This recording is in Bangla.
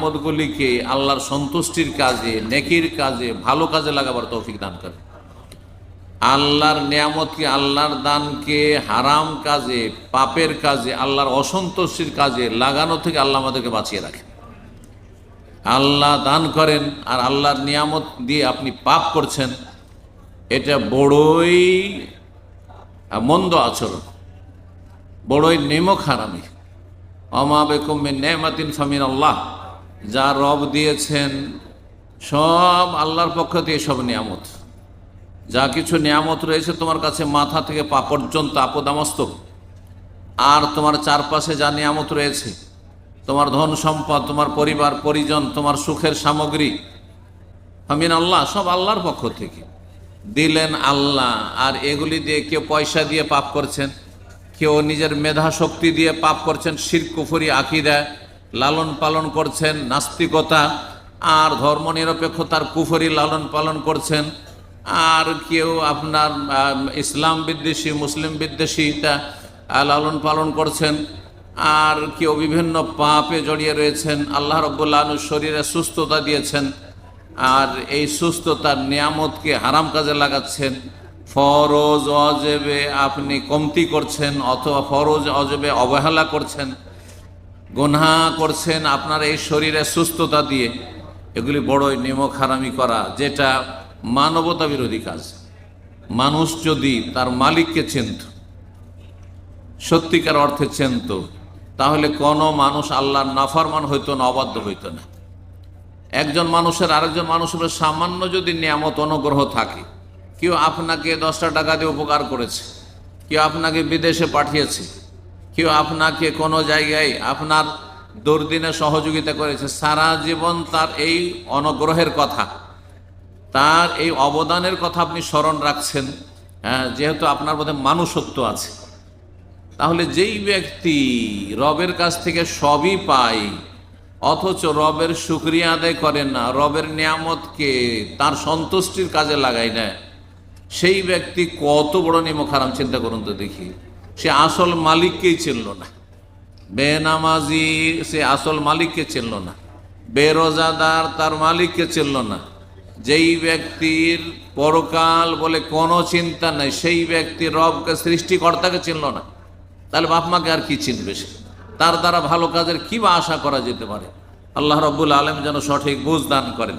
নিয়ামতগুলিকে আল্লাহর সন্তুষ্টির কাজে, নেকির কাজে, ভালো কাজে লাগাবার তৌফিক দান করে। আল্লাহর নিয়ামতকে, আল্লাহর দানকে হারাম কাজে, পাপের কাজে, আল্লাহর অসন্তোষের কাজে লাগানো থেকে আল্লাহ আমাদেরকে বাঁচিয়ে রাখেন। আল্লাহ দান করেন আর আল্লাহর নিয়ামত দিয়ে আপনি পাপ করছেন, এটা বড়ই মন্দ আচরণ, বড়ই নেমক হারামি। অমাবেকুম্মে নেমাতিন ফামিন আল্লাহ যা রব দিয়েছেন, সব আল্লাহর পক্ষ দিয়ে সব নিয়ামত। যা কিছু নিয়ামত রয়েছে তোমার কাছে মাথা থেকে পা পর্যন্ত আপদামস্তক আর তোমার চারপাশে যা নিয়ামত রয়েছে, তোমার ধন সম্পদ, তোমার পরিবার, পরিজন, তোমার সুখের সামগ্রী, আমিন আল্লাহ, সব আল্লাহর পক্ষ থেকে। দিলেন আল্লাহ, আর এগুলি দিয়ে কেউ পয়সা দিয়ে পাপ করছেন, কেউ নিজের মেধা শক্তি দিয়ে পাপ করছেন, শির, কুফুরি, আকিদা লালন পালন করছেন নাস্তিকতা, আর ধর্ম নিরপেক্ষতার কুফরি লালন পালন করছেন। আর কেউ আপনার ইসলাম বিদ্বেষী, মুসলিম বিদ্বেষীটা লালন পালন করছেন। আর কেউ বিভিন্ন পাপে জড়িয়ে রয়েছেন। আল্লাহ রব্বুল্লাহ শরীরে সুস্থতা দিয়েছেন। আর এই সুস্থতার নিয়ামতকে হারাম কাজে লাগাচ্ছেন। ফরজ অজেবে আপনি কমতি করছেন, অথবা ফরজ অজেবে অবহেলা করছেন। গুনহা করছেন আপনার এই শরীরে সুস্থতা দিয়ে। এগুলি বড়ই নিমক হারামি করা, যেটা মানবতা বিরোধী কাজ। মানুষ যদি তার মালিককে চিনত, সত্যিকার অর্থে চিনত, তাহলে কোনো মানুষ আল্লাহর নাফরমান হইতো না, অবাধ্য হইতো না। একজন মানুষের আরেকজন মানুষের সামান্য যদি নিয়ামত, অনুগ্রহ থাকে, কেউ আপনাকে দশটা টাকা দিয়ে উপকার করেছে, কেউ আপনাকে বিদেশে পাঠিয়েছে কেউ আপনাকে কোনো জায়গায় আপনার দুর্দিনে সহযোগিতা করেছে, সারা জীবন তার এই অনুগ্রহের কথা, তার এই অবদানের কথা আপনি স্মরণ রাখছেন হ্যাঁ যেহেতু আপনার মধ্যে মানুষত্ব আছে, তাহলে যেই ব্যক্তি রবের কাছ থেকে সবই পায়, অথচ রবের শুক্রিয়া আদায় করেন না, রবের নিয়ামতকে তার সন্তুষ্টির কাজে লাগায় না, সেই ব্যক্তি কত বড় নিমক হারাম চিন্তা করুন তো দেখি। সে আসল মালিককেই চিনল না। বেনামাজি সে আসল মালিককে চিনল না। বেরোজাদার তার মালিককে চিনল না। যেই ব্যক্তির পরকাল বলে কোনো চিন্তা নাই, সেই ব্যক্তি রবকে সৃষ্টিকর্তাকে চিনল না। তাহলে বাপ মাকে আর কি চিনবে সে? তার দ্বারা ভালো কাজের কি বা আশা করা যেতে পারে? আল্লাহ রব্বুল আলম যেন সঠিক বুঝ দান করেন।